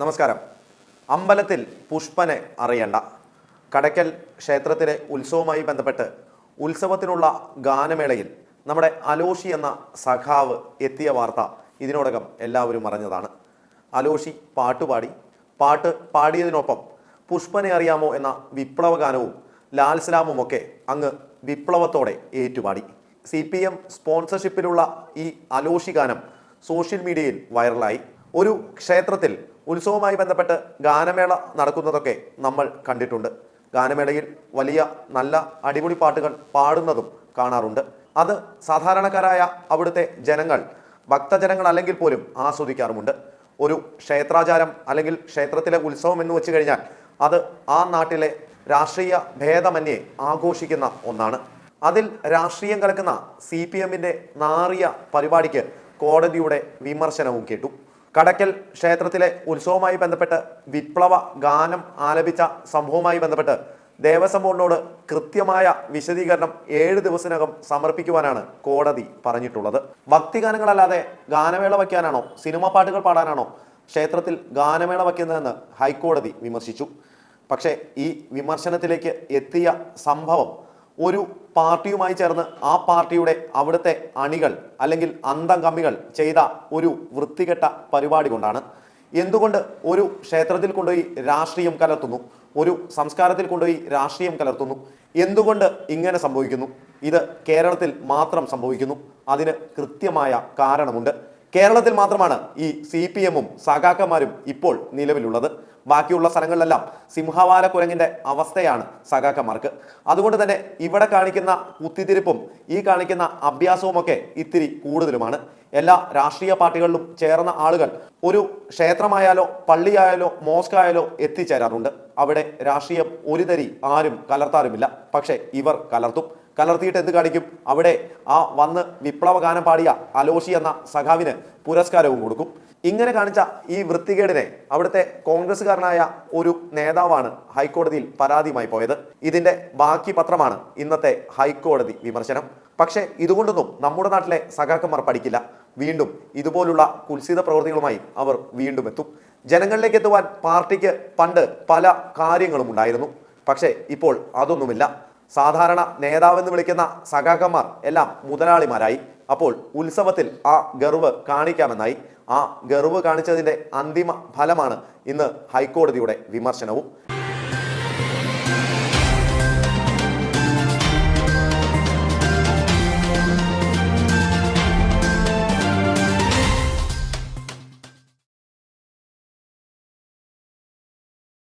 നമസ്കാരം. അമ്പലത്തിൽ പുഷ്പനെ അറിയണ്ട. കടയ്ക്കൽ ക്ഷേത്രത്തിലെ ഉത്സവവുമായി ബന്ധപ്പെട്ട് ഉത്സവത്തിനുള്ള ഗാനമേളയിൽ നമ്മുടെ അലോഷി എന്ന സഖാവ് എത്തിയ വാർത്ത ഇതിനോടകം എല്ലാവരും അറിഞ്ഞതാണ്. അലോഷി പാട്ടുപാടി പാട്ട് പാടിയതിനൊപ്പം പുഷ്പനെ അറിയാമോ എന്ന വിപ്ലവ ഗാനവും ലാൽ സലാമും ഒക്കെ അങ്ങ് വിപ്ലവത്തോടെ ഏറ്റുപാടി. സി പി എം സ്പോൺസർഷിപ്പിലുള്ള ഈ അലോഷി ഗാനം സോഷ്യൽ മീഡിയയിൽ വൈറലായി. ഒരു ക്ഷേത്രത്തിൽ ഉത്സവവുമായി ബന്ധപ്പെട്ട് ഗാനമേള നടക്കുന്നതൊക്കെ നമ്മൾ കണ്ടിട്ടുണ്ട്. ഗാനമേളയിൽ വലിയ നല്ല അടിപൊളി പാട്ടുകൾ പാടുന്നതും കാണാറുണ്ട്. അത് സാധാരണക്കാരായ അവിടുത്തെ ജനങ്ങൾ ഭക്തജനങ്ങൾ അല്ലെങ്കിൽ പോലും ആസ്വദിക്കാറുമുണ്ട്. ഒരു ക്ഷേത്രാചാരം അല്ലെങ്കിൽ ക്ഷേത്രത്തിലെ ഉത്സവം എന്ന് വെച്ച് കഴിഞ്ഞാൽ അത് ആ നാട്ടിലെ രാഷ്ട്രീയ ഭേദമന്യേ ആഘോഷിക്കുന്ന ഒന്നാണ്. അതിൽ രാഷ്ട്രീയം കലക്കുന്ന സി പി എമ്മിന്റെ നാറിയ പരിപാടിക്ക് കോടതിയുടെ വിമർശനവും കേട്ടു. കടക്കൽ ക്ഷേത്രത്തിലെ ഉത്സവവുമായി ബന്ധപ്പെട്ട് വിപ്ലവ ഗാനം ആലപിച്ച സംഭവവുമായി ബന്ധപ്പെട്ട് ദേവസ്വം ബോർഡിനോട് കൃത്യമായ വിശദീകരണം ഏഴ് ദിവസത്തിനകം സമർപ്പിക്കുവാനാണ് കോടതി പറഞ്ഞിട്ടുള്ളത്. ഭക്തിഗാനങ്ങളല്ലാതെ ഗാനമേള വയ്ക്കാനാണോ സിനിമ പാട്ടുകൾ പാടാനാണോ ക്ഷേത്രത്തിൽ ഗാനമേള വയ്ക്കുന്നതെന്ന് ഹൈക്കോടതി വിമർശിച്ചു. പക്ഷേ ഈ വിമർശനത്തിലേക്ക് എത്തിയ സംഭവം ഒരു പാർട്ടിയുമായി ചേർന്ന് ആ പാർട്ടിയുടെ അവിടുത്തെ അണികൾ അല്ലെങ്കിൽ അന്തംകമ്മികൾ ചെയ്ത ഒരു വൃത്തികെട്ട പരിപാടി കൊണ്ടാണ്. എന്തുകൊണ്ട് ഒരു ക്ഷേത്രത്തിൽ കൊണ്ടുപോയി രാഷ്ട്രീയം കലർത്തുന്നു? ഒരു സംസ്കാരത്തിൽ കൊണ്ടുപോയി രാഷ്ട്രീയം കലർത്തുന്നു? എന്തുകൊണ്ട് ഇങ്ങനെ സംഭവിക്കുന്നു? ഇത് കേരളത്തിൽ മാത്രം സംഭവിക്കുന്നു. അതിന് കൃത്യമായ കാരണമുണ്ട്. കേരളത്തിൽ മാത്രമാണ് ഈ സി പി എമ്മും സഖാക്കന്മാരും ഇപ്പോൾ നിലവിലുള്ളത്. ബാക്കിയുള്ള സ്ഥലങ്ങളിലെല്ലാം സിംഹവാല കുരങ്ങിന്റെ അവസ്ഥയാണ് സഖാക്കന്മാർക്ക്. അതുകൊണ്ട് തന്നെ ഇവിടെ കാണിക്കുന്ന കുത്തിത്തിരിപ്പും ഈ കാണിക്കുന്ന അഭ്യാസവുമൊക്കെ ഇത്തിരി കൂടുതലുമാണ്. എല്ലാ രാഷ്ട്രീയ പാർട്ടികളിലും ചേർന്ന ആളുകൾ ഒരു ക്ഷേത്രമായാലോ പള്ളിയായാലോ മോസ്കായാലോ എത്തിച്ചേരാറുണ്ട്. അവിടെ രാഷ്ട്രീയം ഒരു തരി ആരും കലർത്താറുമില്ല. പക്ഷേ ഇവർ കലർത്തും. കലർത്തിയിട്ട് എന്ത് കാണിക്കും? അവിടെ ആ വന്ന് വിപ്ലവ ഗാനം പാടിയ അലോഷി എന്ന സഖാവിന് പുരസ്കാരവും കൊടുക്കും. ഇങ്ങനെ കാണിച്ച ഈ വൃത്തികേടിനെ അവിടുത്തെ കോൺഗ്രസ്സുകാരനായ ഒരു നേതാവാണ് ഹൈക്കോടതിയിൽ പരാതിയുമായി പോയത്. ഇതിന്റെ ബാക്കി പത്രമാണ് ഇന്നത്തെ ഹൈക്കോടതി വിമർശനം. പക്ഷേ ഇതുകൊണ്ടൊന്നും നമ്മുടെ നാട്ടിലെ സഖാക്കന്മാർ പഠിക്കില്ല. വീണ്ടും ഇതുപോലുള്ള കുൽസിത പ്രവൃത്തികളുമായി അവർ വീണ്ടും എത്തും. ജനങ്ങളിലേക്ക് എത്തുവാൻ പാർട്ടിക്ക് പണ്ട് പല കാര്യങ്ങളും ഉണ്ടായിരുന്നു. പക്ഷേ ഇപ്പോൾ അതൊന്നുമില്ല. സാധാരണ നേതാവെന്ന് വിളിക്കുന്ന സഖാക്കന്മാർ എല്ലാം മുതലാളിമാരായി. അപ്പോൾ ഉത്സവത്തിൽ ആ ഗർവ് കാണിക്കാമെന്നായി. ആ ഗർവ് കാണിച്ചതിന്റെ അന്തിമ ഫലമാണ് ഇന്ന് ഹൈക്കോടതിയുടെ വിമർശനവും.